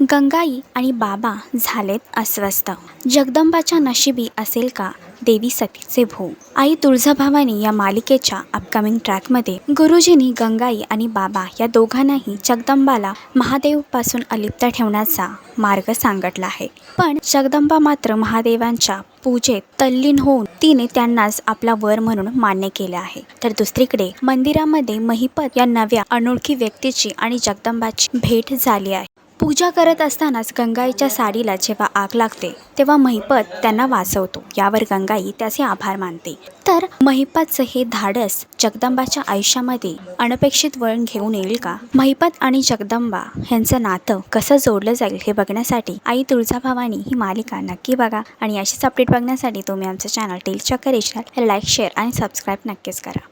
गंगाई आणि बाबा झालेत अस्वस्थ. जगदंबाच्या नशिबी असेल का? देवी सतीचे भोग आई तुळजाभवानी या मालिकेच्या अपकमिंग ट्रॅकमध्ये गुरुजींनी गंगाई आणि बाबा या दोघांनाही जगदंबाला महादेवपासून अलिप्त ठेवण्याचा मार्ग सांगितला आहे. पण जगदंबा मात्र महादेवांच्या पूजेत तल्लीन होऊन तिने त्यांनाच आपला वर म्हणून मान्य केले आहे. तर दुसरीकडे मंदिरामध्ये महिपत या नव्या अनोळखी व्यक्तीची आणि जगदंबाची भेट झाली आहे. पूजा करत असतानाच गंगाईच्या साडीला जेव्हा आग लागते तेव्हा महिपत त्यांना वाचवतो. यावर गंगाई त्याचे आभार मानते. तर महिपतचं हे धाडस जगदंबाच्या आयुष्यामध्ये अनपेक्षित वळण घेऊन येईल का? महिपत आणि जगदंबा यांचं नातं कसं जोडलं जाईल हे बघण्यासाठी आई तुळजाभवानी ही मालिका नक्की बघा. आणि अशीच अपडेट बघण्यासाठी तुम्ही आमचं चॅनल टेल चक्कर लाईक शेअर आणि सबस्क्राईब नक्कीच करा.